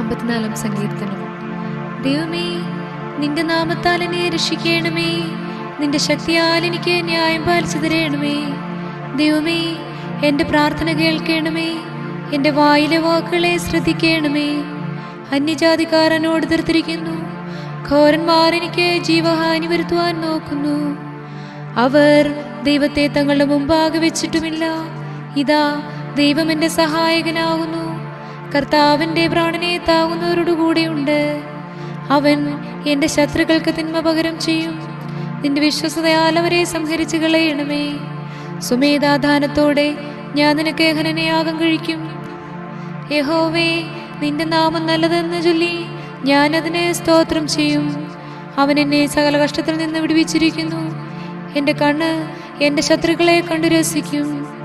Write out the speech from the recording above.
അമ്പത്തിനാലാം സങ്കീർത്തനം. ദൈവമേ നിന്റെ നാമത്താൽ എന്നെ രക്ഷിക്കണമേ. നിന്റെ ശക്തിയാൽ എനിക്ക് ന്യായം പാലിച്ചു തരണമേ. ദൈവമേ എന്റെ പ്രാർത്ഥന കേൾക്കണമേ. എന്റെ വായിലെ വാക്കുകളെ ശ്രദ്ധിക്കണമേ. അന്യജാതിക്കാരനോട് തീർത്തിരിക്കുന്നു ഘോരന്മാർ എനിക്ക് ജീവഹാനി വരുത്തുവാൻ നോക്കുന്നു. അവർ ദൈവത്തെ തങ്ങളുടെ മുമ്പാകെ വെച്ചിട്ടുമില്ല. ഇതാ ദൈവം എന്റെ സഹായകനാകുന്നു. കർത്താവിന്റെ പ്രാണനെ താങ്ങുന്നവരോട് കൂടെയുണ്ട്. അവൻ എന്റെ ശത്രുക്കൾക്ക് തിന്മ പകരം ചെയ്യും. നിന്റെ വിശ്വസതയാൽ അവരെ സംഹരിച്ചു കളയണമേ. സുമേധാധാനത്തോടെ ഞാൻ നിനക്ക് ഹനനയാകം കഴിക്കും. യഹോവേ നിന്റെ നാമം നല്ലതെന്ന് ചൊല്ലി ഞാൻ അതിനെ സ്തോത്രം ചെയ്യും. അവൻ എന്നെ സകല കഷ്ടത്തിൽ നിന്ന് വിടുവിച്ചിരിക്കുന്നു. എന്റെ കണ്ണ് എന്റെ ശത്രുക്കളെ കണ്ടു രസിക്കും.